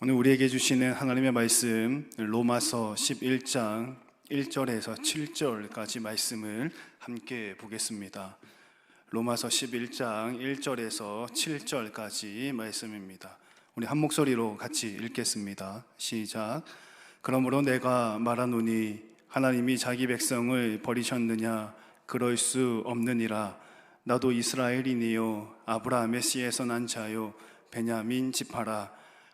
오늘 우리에게 주시는 하나님의 말씀 로마서 11장 1절에서 7절까지 말씀을 함께 보겠습니다. 로마서 11장 1절에서 7절까지 말씀입니다. 우리 한 목소리로 같이 읽겠습니다. 시작. 그러므로 내가 말하노니 하나님이 자기 백성을 버리셨느냐 그럴 수 없느니라 나도 이스라엘이니요 아브라함의 씨에서 난 자요 베냐민 지파라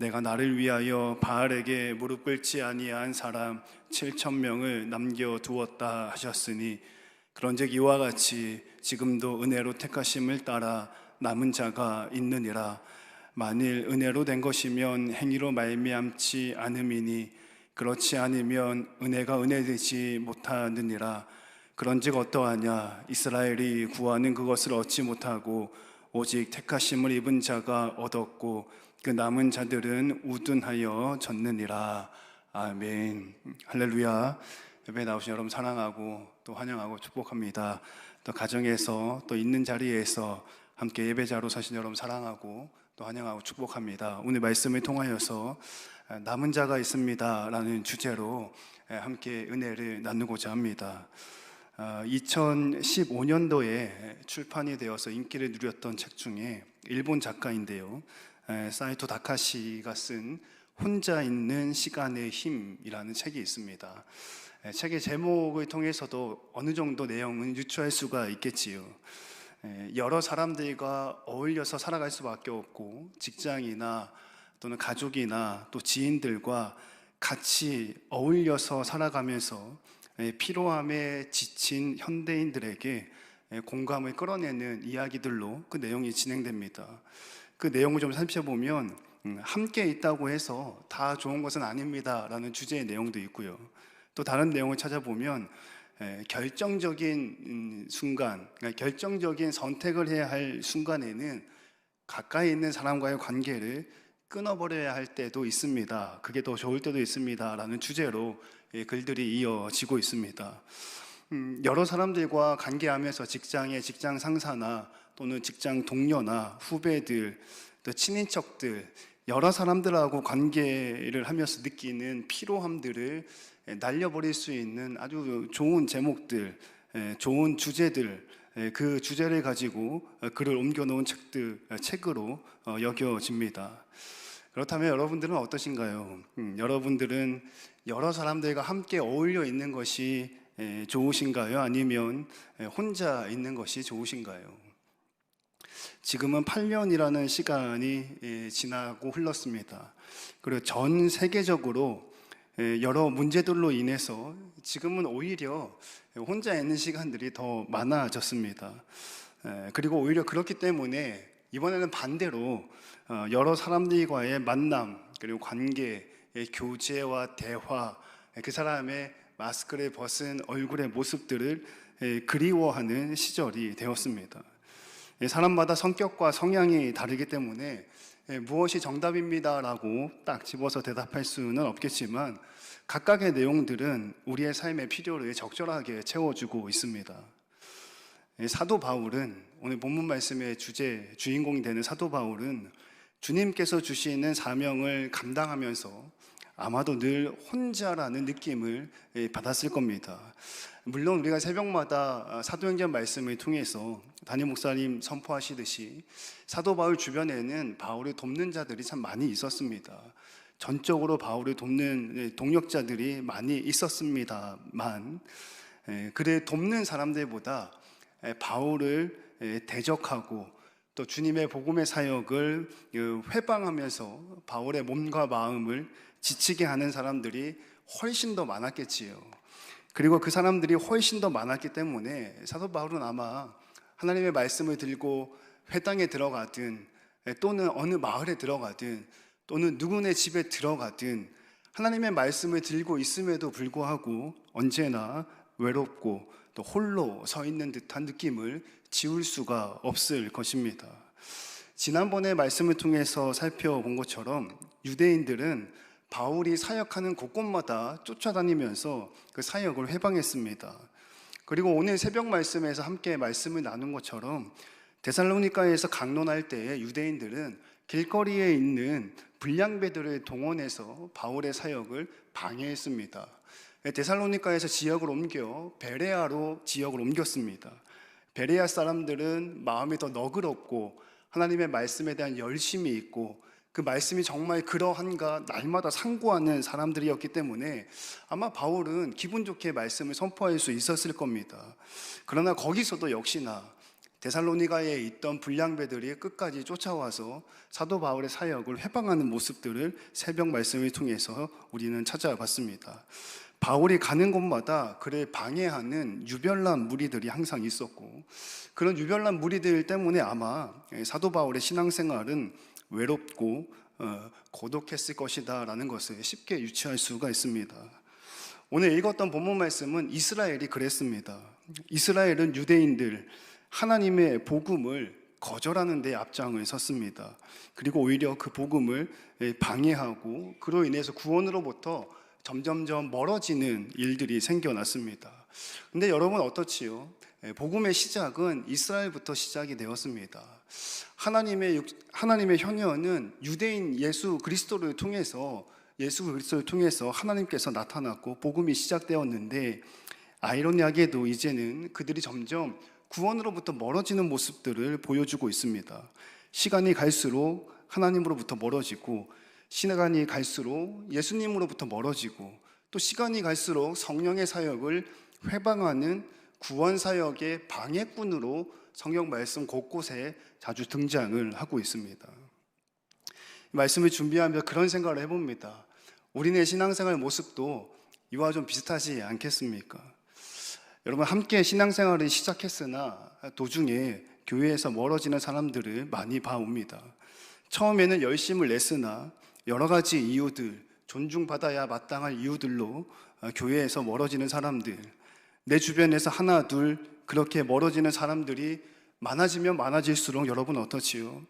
내가 나를 위하여 바알에게 무릎 꿇지 아니한 사람 7천 명을 남겨 두었다 하셨으니 그런즉 이와 같이 지금도 은혜로 택하심을 따라 남은 자가 있느니라. 만일 은혜로 된 것이면 행위로 말미암지 않음이니 그렇지 않으면 은혜가 은혜되지 못하느니라. 그런즉 어떠하냐? 이스라엘이 구하는 그것을 얻지 못하고 오직 택하심을 입은 자가 얻었고 그 남은 자들은 우둔하여 졌느니라. 아멘. 할렐루야. 예배 나오신 여러분 사랑하고 또 환영하고 축복합니다. 또 가정에서 또 있는 자리에서 함께 예배자로 사신 여러분 사랑하고 또 환영하고 축복합니다. 오늘 말씀을 통하여서 남은 자가 있습니다 라는 주제로 함께 은혜를 나누고자 합니다. 2015년도에 출판이 되어서 인기를 누렸던 책 중에 일본 작가인데요. 사이토 다카시가 쓴 혼자 있는 시간의 힘이라는 책이 있습니다. 책의 제목을 통해서도 어느 정도 내용은 유추할 수가 있겠지요. 여러 사람들과 어울려서 살아갈 수밖에 없고 직장이나 또는 가족이나 또 지인들과 같이 어울려서 살아가면서 피로함에 지친 현대인들에게 공감을 끌어내는 이야기들로 그 내용이 진행됩니다. 그 내용을 좀 살펴보면 음, 함께 있다고 해서 다 좋은 것은 아닙니다라는 주제의 내용도 있고요. 또 다른 내용을 찾아보면 결정적인 음, 순간, 그러니까 결정적인 선택을 해야 할 순간에는 가까이 있는 사람과의 관계를 끊어버려야 할 때도 있습니다. 그게 더 좋을 때도 있습니다. 라는 주제로 글들이 이어지고 있습니다. 음, 여러 사람들과 관계하면서 직장의 직장 상사나 또는 직장 동료나 후배들, 또 친인척들, 여러 사람들하고 관계를 하면서 느끼는 피로함들을 날려버릴 수 있는 아주 좋은 제목들, 좋은 주제들, 그 주제를 가지고 글을 옮겨놓은 책들, 책으로 어, 여겨집니다. 그렇다면 여러분들은 어떠신가요? 음, 여러분들은 여러 사람들과 함께 어울려 있는 것이 좋으신가요? 아니면 혼자 있는 것이 좋으신가요? 지금은 8년이라는 시간이 지나고 흘렀습니다. 그리고 전 세계적으로 여러 문제들로 인해서 지금은 오히려 혼자 있는 시간들이 더 많아졌습니다. 그리고 오히려 그렇기 때문에 이번에는 반대로 어, 여러 사람들과의 만남 그리고 관계, 교제와 대화, 그 사람의 마스크를 벗은 얼굴의 모습들을 그리워하는 시절이 되었습니다. 사람마다 성격과 성향이 다르기 때문에 무엇이 정답입니다라고 딱 집어서 대답할 수는 없겠지만 각각의 내용들은 우리의 삶의 필요를 적절하게 채워주고 있습니다. 사도 바울은 오늘 본문 말씀의 주제 주인공이 되는 사도 바울은 주님께서 주시는 사명을 감당하면서 아마도 늘 혼자라는 느낌을 받았을 겁니다. 물론 우리가 새벽마다 사도행전 말씀을 통해서 담임 목사님 선포하시듯이 사도 바울 주변에는 바울을 돕는 자들이 참 많이 있었습니다. 전적으로 바울을 돕는 동력자들이 많이 있었습니다만, 그래 돕는 사람들보다 바울을 대적하고 또 주님의 복음의 사역을 그 회방하면서 바울의 몸과 마음을 지치게 하는 사람들이 훨씬 더 많았겠지요. 그리고 그 사람들이 훨씬 더 많았기 때문에 사도 바울은 아마 하나님의 말씀을 들고 회당에 들어가든 또는 어느 마을에 들어가든 또는 누구네 집에 들어가든 하나님의 말씀을 들고 있음에도 불구하고 언제나 외롭고 또 홀로 서 있는 듯한 느낌을 지울 수가 없을 것입니다. 지난번에 말씀을 통해서 살펴본 것처럼 유대인들은 바울이 사역하는 곳곳마다 쫓아다니면서 그 사역을 회방했습니다. 그리고 오늘 새벽 말씀에서 함께 말씀을 나눈 것처럼 데살로니카에서 강론할 때 유대인들은 길거리에 있는 불량배들을 동원해서 바울의 사역을 방해했습니다. 데살로니카에서 지역을 옮겨 베레아로 지역을 옮겼습니다. 베레아 사람들은 마음이 더 너그럽고 하나님의 말씀에 대한 열심이 있고 그 말씀이 정말 그러한가 날마다 상고하는 사람들이었기 때문에 아마 바울은 기분 좋게 말씀을 선포할 수 있었을 겁니다. 그러나 거기서도 역시나 데살로니가에 있던 불량배들이 끝까지 쫓아와서 사도 바울의 사역을 회방하는 모습들을 새벽 말씀을 통해서 우리는 찾아봤습니다. 바울이 가는 곳마다 그를 방해하는 유별난 무리들이 항상 있었고 그런 유별난 무리들 때문에 아마 사도 바울의 신앙생활은 외롭고 어, 고독했을 것이다라는 것을 쉽게 유추할 수가 있습니다. 오늘 읽었던 본문 말씀은 이스라엘이 그랬습니다. 이스라엘은 유대인들 하나님의 복음을 거절하는 데 앞장을 섰습니다. 그리고 오히려 그 복음을 방해하고 그로 인해서 구원으로부터 점점점 멀어지는 일들이 생겨났습니다. 근데 여러분 어떻지요? 복음의 시작은 이스라엘부터 시작이 되었습니다. 하나님의 육- 하나님의 현현은 유대인 예수 그리스도를 통해서 예수 그리스도를 통해서 하나님께서 나타났고 복음이 시작되었는데 아이러니하게도 이제는 그들이 점점 구원으로부터 멀어지는 모습들을 보여주고 있습니다. 시간이 갈수록 하나님으로부터 멀어지고 시간이 갈수록 예수님으로부터 멀어지고 또 시간이 갈수록 성령의 사역을 회방하는 구원 사역의 방해꾼으로 성경 말씀 곳곳에 자주 등장을 하고 있습니다. 말씀을 준비하며 그런 생각을 해봅니다. 우리네 신앙생활 모습도 이와 좀 비슷하지 않겠습니까? 여러분 함께 신앙생활을 시작했으나 도중에 교회에서 멀어지는 사람들을 많이 봐옵니다. 처음에는 열심을 냈으나 여러 가지 이유들, 존중받아야 마땅할 이유들로 어, 교회에서 멀어지는 사람들, 내 주변에서 하나, 둘 그렇게 멀어지는 사람들이 많아지면 많아질수록 여러분 어떻지요?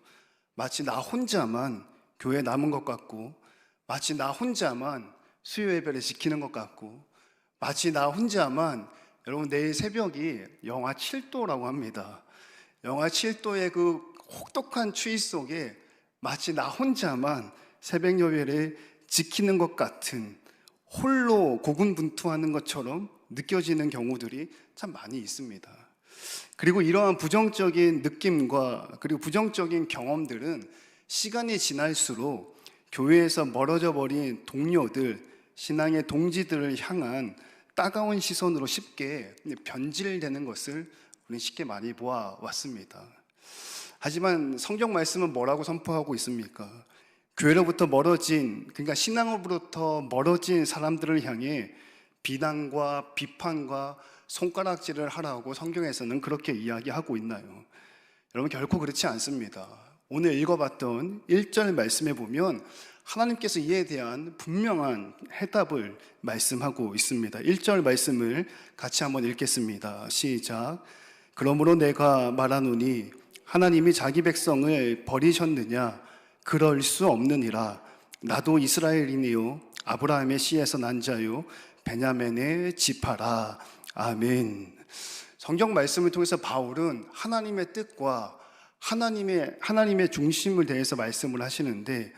마치 나 혼자만 교회에 남은 것 같고, 마치 나 혼자만 수요 예배를 지키는 것 같고, 마치 나 혼자만 여러분 내일 새벽이 영하 7도라고 합니다. 영하 7도의 그 혹독한 추위 속에 마치 나 혼자만 새벽 예배를 지키는 것 같은 홀로 고군분투하는 것처럼 느껴지는 경우들이 참 많이 있습니다. 그리고 이러한 부정적인 느낌과 그리고 부정적인 경험들은 시간이 지날수록 교회에서 멀어져 버린 동료들, 신앙의 동지들을 향한 따가운 시선으로 쉽게 변질되는 것을 우리는 쉽게 많이 보아왔습니다. 하지만 성경 말씀은 뭐라고 선포하고 있습니까? 교회로부터 멀어진, 그러니까 신앙으로부터 멀어진 사람들을 향해 비난과 비판과 손가락질을 하라고 성경에서는 그렇게 이야기하고 있나요? 여러분, 결코 그렇지 않습니다. 오늘 읽어봤던 1절 말씀에 보면 하나님께서 이에 대한 분명한 해답을 말씀하고 있습니다. 1절 말씀을 같이 한번 읽겠습니다. 시작. 그러므로 내가 말하노니 하나님이 자기 백성을 버리셨느냐? 그럴 수 없느니라. 나도 이스라엘이니요. 아브라함의 씨에서 난 자요. 베냐멘의 지파라. 아멘. 성경 말씀을 통해서 바울은 하나님의 뜻과 하나님의 하나님의 중심을 대해서 말씀을 하시는데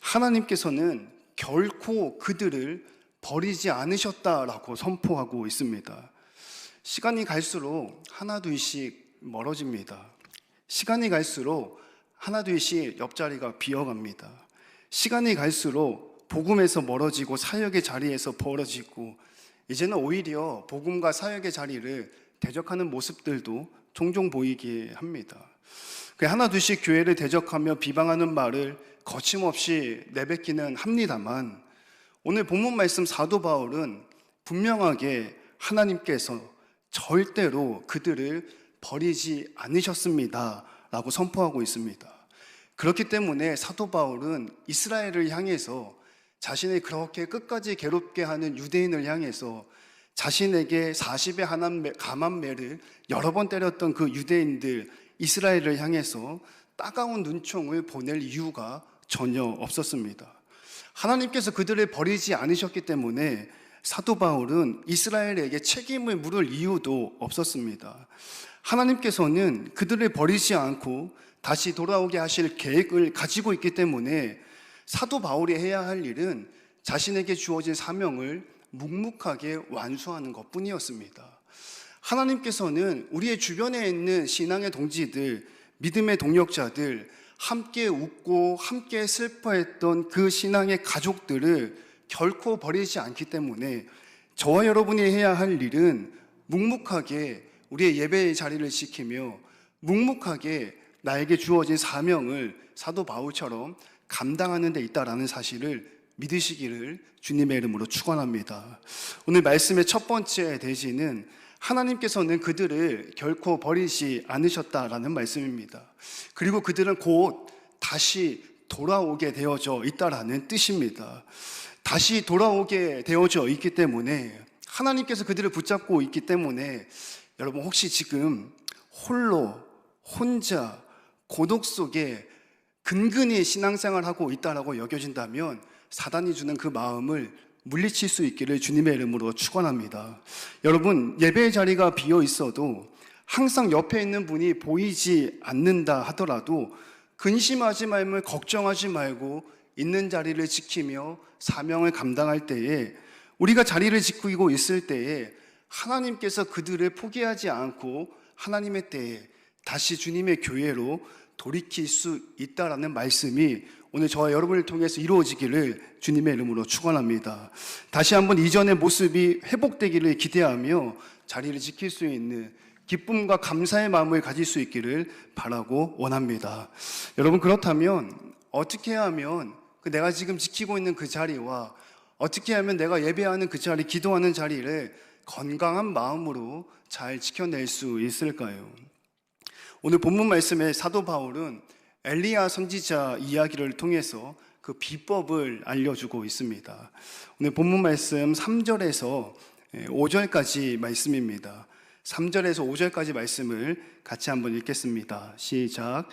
하나님께서는 결코 그들을 버리지 않으셨다라고 선포하고 있습니다. 시간이 갈수록 하나둘씩 멀어집니다. 시간이 갈수록 하나둘씩 옆자리가 비어갑니다. 시간이 갈수록 복음에서 멀어지고 사역의 자리에서 벌어지고 이제는 오히려 복음과 사역의 자리를 대적하는 모습들도 종종 보이게 합니다. 그 하나둘씩 교회를 대적하며 비방하는 말을 거침없이 내뱉기는 합니다만 오늘 본문 말씀 사도 바울은 분명하게 하나님께서 절대로 그들을 버리지 않으셨습니다. 라고 선포하고 있습니다. 그렇기 때문에 사도 바울은 이스라엘을 향해서 자신을 그렇게 끝까지 괴롭게 하는 유대인을 향해서 자신에게 40의 하남 가만매를 여러 번 때렸던 그 유대인들 이스라엘을 향해서 따가운 눈총을 보낼 이유가 전혀 없었습니다. 하나님께서 그들을 버리지 않으셨기 때문에 사도 바울은 이스라엘에게 책임을 물을 이유도 없었습니다. 하나님께서는 그들을 버리지 않고 다시 돌아오게 하실 계획을 가지고 있기 때문에 사도 바울이 해야 할 일은 자신에게 주어진 사명을 묵묵하게 완수하는 것 뿐이었습니다. 하나님께서는 우리의 주변에 있는 신앙의 동지들, 믿음의 동력자들, 함께 웃고 함께 슬퍼했던 그 신앙의 가족들을 결코 버리지 않기 때문에 저와 여러분이 해야 할 일은 묵묵하게 우리의 예배의 자리를 지키며 묵묵하게 나에게 주어진 사명을 사도 바울처럼 감당하는 데 있다라는 사실을 믿으시기를 주님의 이름으로 축원합니다. 오늘 말씀의 첫 번째 대지는 하나님께서는 그들을 결코 버리지 않으셨다라는 말씀입니다. 그리고 그들은 곧 다시 돌아오게 되어져 있다라는 뜻입니다. 다시 돌아오게 되어져 있기 때문에 하나님께서 그들을 붙잡고 있기 때문에 여러분 혹시 지금 홀로 혼자 고독 속에 근근히 신앙생활 하고 있다라고 여겨진다면 사단이 주는 그 마음을 물리칠 수 있기를 주님의 이름으로 축원합니다. 여러분 예배의 자리가 비어 있어도 항상 옆에 있는 분이 보이지 않는다 하더라도 근심하지 말고 걱정하지 말고 있는 자리를 지키며 사명을 감당할 때에 우리가 자리를 지키고 있을 때에 하나님께서 그들을 포기하지 않고 하나님의 때에 다시 주님의 교회로 돌이킬 수 있다라는 말씀이 오늘 저와 여러분을 통해서 이루어지기를 주님의 이름으로 축원합니다. 다시 한번 이전의 모습이 회복되기를 기대하며 자리를 지킬 수 있는 기쁨과 감사의 마음을 가질 수 있기를 바라고 원합니다. 여러분 그렇다면 어떻게 하면 그 내가 지금 지키고 있는 그 자리와 어떻게 하면 내가 예배하는 그 자리, 기도하는 자리를 건강한 마음으로 잘 지켜낼 수 있을까요? 오늘 본문 말씀에 사도 바울은 엘리야 선지자 이야기를 통해서 그 비법을 알려주고 있습니다. 오늘 본문 말씀 3절에서 5절까지 말씀입니다. 3절에서 5절까지 말씀을 같이 한번 읽겠습니다. 시작.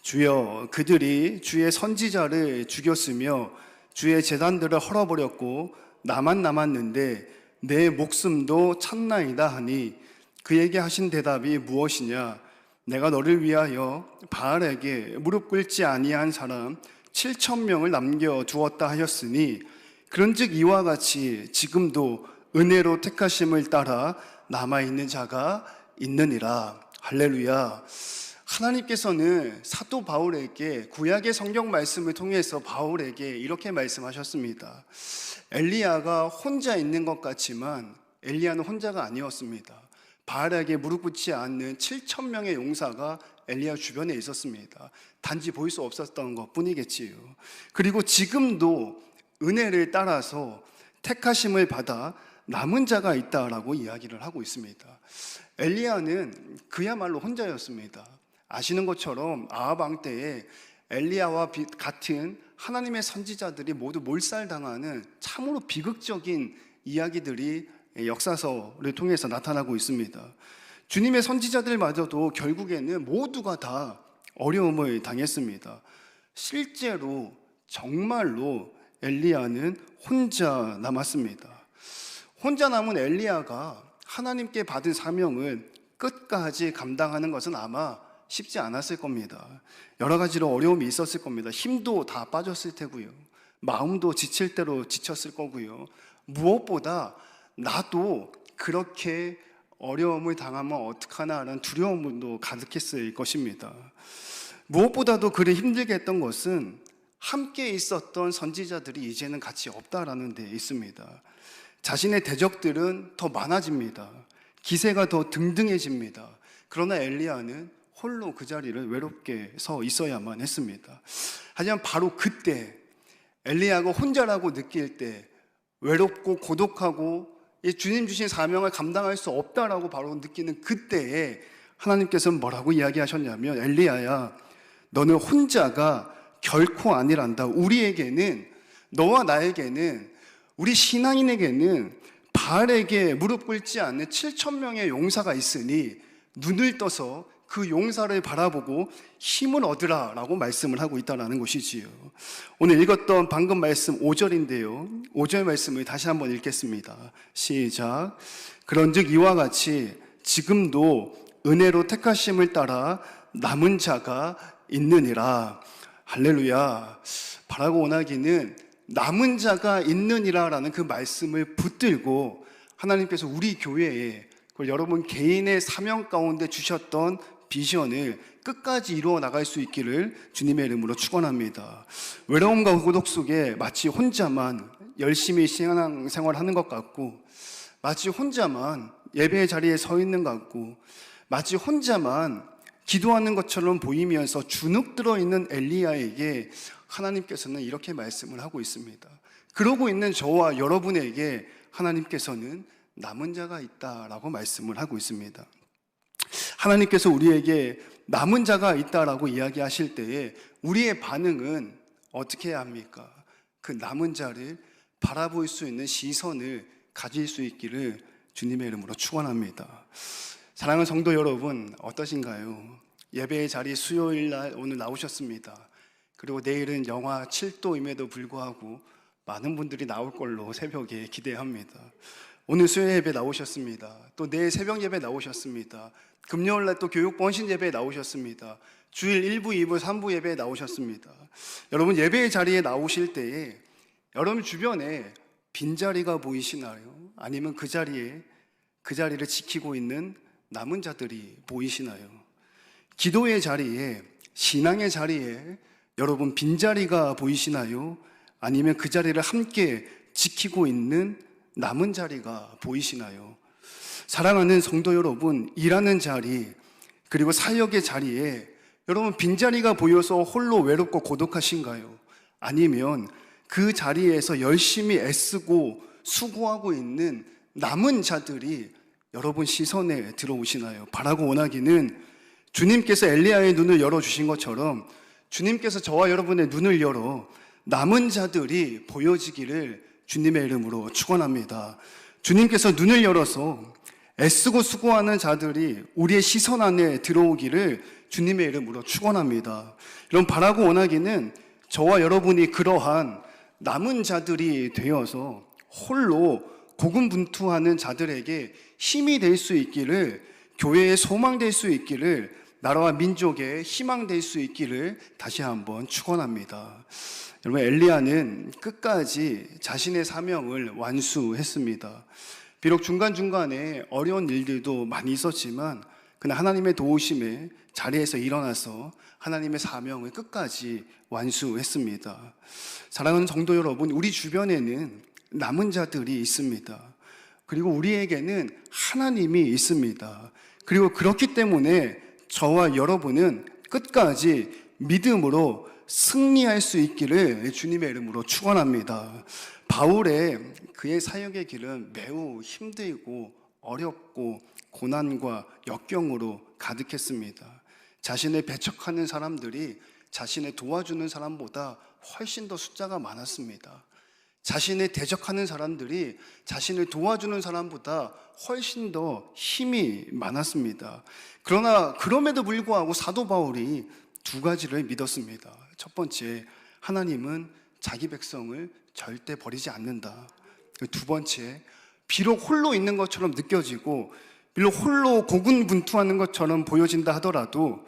주여 그들이 주의 선지자를 죽였으며 주의 재단들을 헐어버렸고 나만 남았는데 내 목숨도 찾나이다 하니 그에게 하신 대답이 무엇이냐 내가 너를 위하여 바알에게 무릎 꿇지 아니한 사람 7천 명을 남겨 두었다 하였으니 그런즉 이와 같이 지금도 은혜로 택하심을 따라 남아 있는 자가 있느니라 할렐루야. 하나님께서는 사도 바울에게 구약의 성경 말씀을 통해서 바울에게 이렇게 말씀하셨습니다. 엘리야가 혼자 있는 것 같지만 엘리야는 혼자가 아니었습니다. 바알에게 무릎 꿇지 않는 7천 명의 용사가 엘리야 주변에 있었습니다. 단지 보일 수 없었던 것 뿐이겠지요. 그리고 지금도 은혜를 따라서 택하심을 받아 남은 자가 있다라고 이야기를 하고 있습니다. 엘리야는 그야말로 혼자였습니다. 아시는 것처럼 아합 왕 때에 엘리야와 같은 하나님의 선지자들이 모두 몰살당하는 참으로 비극적인 이야기들이 역사서를 통해서 나타나고 있습니다. 주님의 선지자들마저도 결국에는 모두가 다 어려움을 당했습니다. 실제로 정말로 엘리야는 혼자 남았습니다. 혼자 남은 엘리야가 하나님께 받은 사명을 끝까지 감당하는 것은 아마 쉽지 않았을 겁니다. 여러 가지로 어려움이 있었을 겁니다. 힘도 다 빠졌을 테고요. 마음도 지칠 대로 지쳤을 거고요. 무엇보다 나도 그렇게 어려움을 당하면 어떡하나라는 두려움도 가득했을 것입니다. 무엇보다도 그를 힘들게 했던 것은 함께 있었던 선지자들이 이제는 같이 없다라는 데 있습니다. 자신의 대적들은 더 많아집니다. 기세가 더 등등해집니다. 그러나 엘리야는 홀로 그 자리를 외롭게 서 있어야만 했습니다. 하지만 바로 그때 엘리야가 혼자라고 느낄 때 외롭고 고독하고 주님 주신 사명을 감당할 수 없다라고 바로 느끼는 그때에 하나님께서는 뭐라고 이야기하셨냐면 엘리야야 너는 혼자가 결코 아니란다. 우리에게는 너와 나에게는 우리 신앙인에게는 바알에게 무릎 꿇지 않는 7천 명의 용사가 있으니 눈을 떠서 그 용사를 바라보고 힘을 얻으라라고 말씀을 하고 있다라는 것이지요. 오늘 읽었던 방금 말씀 5절인데요. 5절 말씀을 다시 한번 읽겠습니다. 시작. 그런즉 이와 같이 지금도 은혜로 택하심을 따라 남은 자가 있느니라. 할렐루야. 바라고 원하기는 남은 자가 있느니라라는 그 말씀을 붙들고 하나님께서 우리 교회에 여러분 개인의 사명 가운데 주셨던 비전을 끝까지 이루어 나갈 수 있기를 주님의 이름으로 축원합니다. 외로움과 고독 속에 마치 혼자만 열심히 신앙 생활하는 것 같고 마치 혼자만 예배의 자리에 서 있는 것 같고 마치 혼자만 기도하는 것처럼 보이면서 주눅 들어 있는 엘리야에게 하나님께서는 이렇게 말씀을 하고 있습니다. 그러고 있는 저와 여러분에게 하나님께서는 남은 자가 있다라고 말씀을 하고 있습니다. 하나님께서 우리에게 남은 자가 있다라고 이야기하실 때에 우리의 반응은 어떻게 해야 합니까? 그 남은 자를 바라볼 수 있는 시선을 가질 수 있기를 주님의 이름으로 축원합니다. 사랑하는 성도 여러분 어떠신가요? 예배의 자리 수요일 날 오늘 나오셨습니다. 그리고 내일은 영하 7도임에도 불구하고 많은 분들이 나올 걸로 새벽에 기대합니다. 오늘 수요 예배 나오셨습니다. 또 내일 새벽 예배 나오셨습니다. 금요일 날 또 교육 번신 예배 나오셨습니다. 주일 1부, 2부, 3부 예배 나오셨습니다. 여러분 예배의 자리에 나오실 때에 여러분 주변에 빈자리가 보이시나요? 아니면 그 자리에 그 자리를 지키고 있는 남은 자들이 보이시나요? 기도의 자리에 신앙의 자리에 여러분 빈자리가 보이시나요? 아니면 그 자리를 함께 지키고 있는 남은 자리가 보이시나요? 사랑하는 성도 여러분, 일하는 자리, 그리고 사역의 자리에 여러분 빈자리가 보여서 홀로 외롭고 고독하신가요? 아니면 그 자리에서 열심히 애쓰고 수고하고 있는 남은 자들이 여러분 시선에 들어오시나요? 바라고 원하기는 주님께서 엘리야의 눈을 열어주신 것처럼 주님께서 저와 여러분의 눈을 열어 남은 자들이 보여지기를 주님의 이름으로 축원합니다. 주님께서 눈을 열어서 애쓰고 수고하는 자들이 우리의 시선 안에 들어오기를 주님의 이름으로 축원합니다. 이런 바라고 원하기는 저와 여러분이 그러한 남은 자들이 되어서 홀로 고군분투하는 자들에게 힘이 될 수 있기를 교회의 소망 될 수 있기를 나라와 민족의 희망 될 수 있기를 다시 한번 축원합니다. 여러분 엘리야는 끝까지 자신의 사명을 완수했습니다. 비록 중간중간에 어려운 일들도 많이 있었지만 그는 하나님의 도우심에 자리에서 일어나서 하나님의 사명을 끝까지 완수했습니다. 사랑하는 성도 여러분, 우리 주변에는 남은 자들이 있습니다. 그리고 우리에게는 하나님이 있습니다. 그리고 그렇기 때문에 저와 여러분은 끝까지 믿음으로 승리할 수 있기를 주님의 이름으로 축원합니다. 바울의 그의 사역의 길은 매우 힘들고 어렵고 고난과 역경으로 가득했습니다. 자신을 배척하는 사람들이 자신을 도와주는 사람보다 훨씬 더 숫자가 많았습니다. 자신을 대적하는 사람들이 자신을 도와주는 사람보다 훨씬 더 힘이 많았습니다. 그러나 그럼에도 불구하고 사도 바울이 두 가지를 믿었습니다. 첫 번째, 하나님은 자기 백성을 절대 버리지 않는다. 두 번째, 비록 홀로 있는 것처럼 느껴지고, 비록 홀로 고군분투하는 것처럼 보여진다 하더라도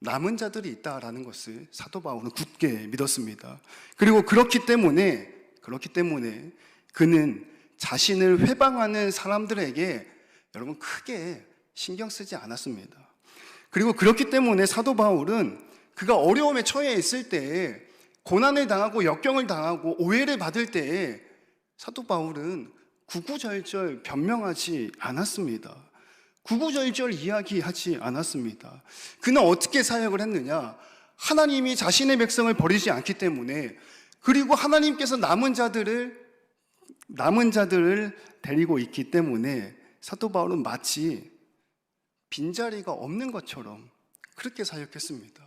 남은 자들이 있다라는 것을 사도 바울은 굳게 믿었습니다. 그리고 그렇기 때문에 그렇기 때문에 그는 자신을 회방하는 사람들에게 여러분 크게 신경 쓰지 않았습니다. 그리고 그렇기 때문에 사도 바울은 그가 어려움에 처해 있을 때에 고난을 당하고 역경을 당하고 오해를 받을 때에 사도 바울은 구구절절 변명하지 않았습니다. 구구절절 이야기하지 않았습니다. 그는 어떻게 사역을 했느냐? 하나님이 자신의 백성을 버리지 않기 때문에 그리고 하나님께서 남은 자들을 남은 자들을 데리고 있기 때문에 사도 바울은 마치 빈자리가 없는 것처럼 그렇게 사역했습니다.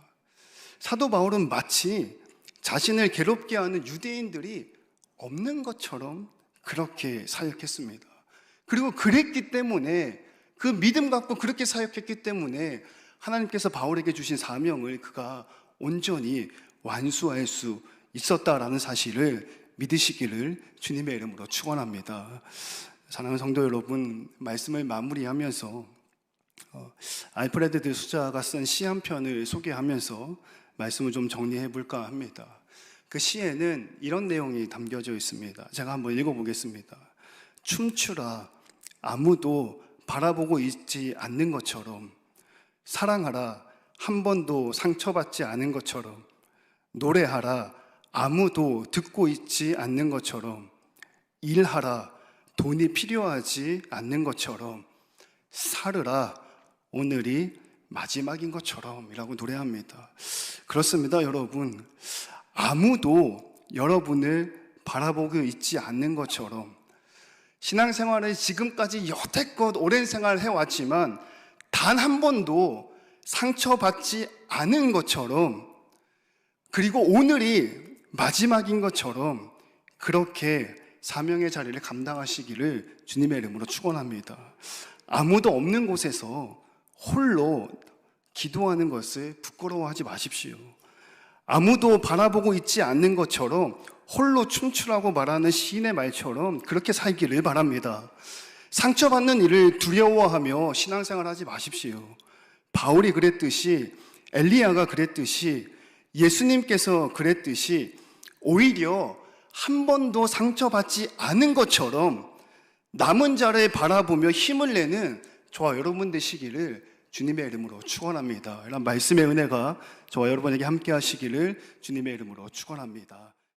사도 바울은 마치 자신을 괴롭게 하는 유대인들이 없는 것처럼 그렇게 사역했습니다. 그리고 그랬기 때문에 그 믿음 갖고 그렇게 사역했기 때문에 하나님께서 바울에게 주신 사명을 그가 온전히 완수할 수 있었다라는 사실을 믿으시기를 주님의 이름으로 축원합니다. 사랑하는 성도 여러분, 말씀을 마무리하면서 어, 알프레드 드 수자가 쓴 시 한 편을 소개하면서 말씀을 좀 정리해 볼까 합니다. 그 시에는 이런 내용이 담겨져 있습니다. 제가 한번 읽어보겠습니다. 춤추라 아무도 바라보고 있지 않는 것처럼 사랑하라 한 번도 상처받지 않은 것처럼 노래하라 아무도 듣고 있지 않는 것처럼 일하라 돈이 필요하지 않는 것처럼 살으라 오늘이 마지막인 것처럼 이라고 노래합니다. 그렇습니다, 여러분. 아무도 여러분을 바라보고 있지 않는 것처럼 신앙생활을 지금까지 여태껏 오랜 생활을 해왔지만 단 한 번도 상처받지 않은 것처럼 그리고 오늘이 마지막인 것처럼 그렇게 사명의 자리를 감당하시기를 주님의 이름으로 축원합니다. 아무도 없는 곳에서 홀로 기도하는 것을 부끄러워하지 마십시오. 아무도 바라보고 있지 않는 것처럼 홀로 춤추라고 말하는 시인의 말처럼 그렇게 살기를 바랍니다. 상처받는 일을 두려워하며 신앙생활 하지 마십시오. 바울이 그랬듯이 엘리야가 그랬듯이 예수님께서 그랬듯이 오히려 한 번도 상처받지 않은 것처럼 남은 자를 바라보며 힘을 내는 저와 여러분 되시기를 주님의 이름으로 축원합니다. 이런 말씀의 은혜가 저와 여러분에게 함께 하시기를 주님의 이름으로 축원합니다.